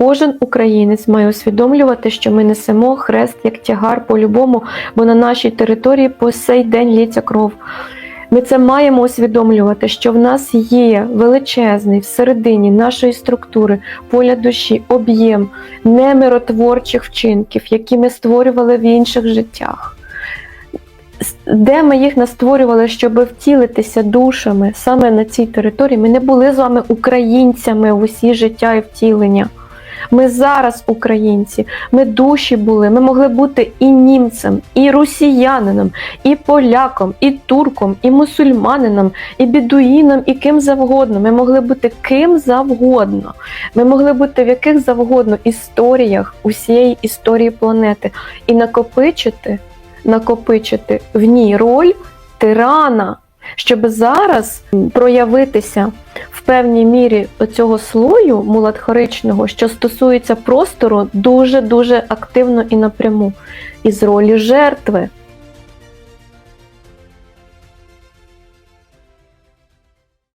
Кожен українець має усвідомлювати, що ми несемо хрест як тягар по-любому, бо на нашій території по сей день лється кров. Ми це маємо усвідомлювати, що в нас є величезний всередині нашої структури поля душі, об'єм немиротворчих вчинків, які ми створювали в інших життях. Де ми їх настворювали, щоб втілитися душами саме на цій території, ми не були з вами українцями в усі життя і втілення. Ми зараз українці, ми душі були, ми могли бути і німцем, і росіянином, і поляком, і турком, і мусульманином, і бідуїном, і ким завгодно. Ми могли бути ким завгодно. Ми могли бути в яких завгодно історіях усієї історії планети і накопичити, накопичити в ній роль тирана, щоб зараз проявитися в певній мірі оцього слою муладхаричного, що стосується простору, дуже дуже активно і напряму із ролі жертви.